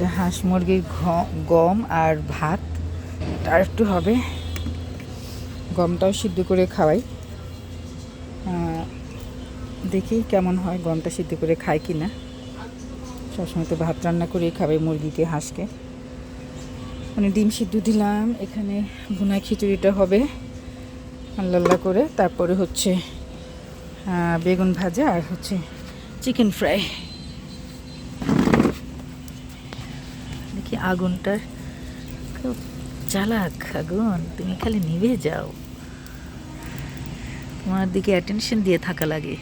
এটা হাঁস মুরগির গম আর ভাত। আর একটু হবে। গমটাও সিদ্ধ করে খাওয়াই। দেখি কেমন হয় গমটা সিদ্ধ করে খায় কি না সবসময় তো ভাত রান্না করেই খাবে মুরগিকে, হাঁসকে। মানে ডিম সিদ্ধ দিলাম, এখানে ভুনা খিচুড়িটা হবে। আল্লাহ করে। তারপরে হচ্ছে বেগুন ভাজা আর হচ্ছে চিকেন ফ্রাই দেখি আগুনটার খুব চালাক আগুন। তুমি খালি নিভে যাও। তোমার দিকে অ্যাটেনশন দিয়ে থাকা লাগে।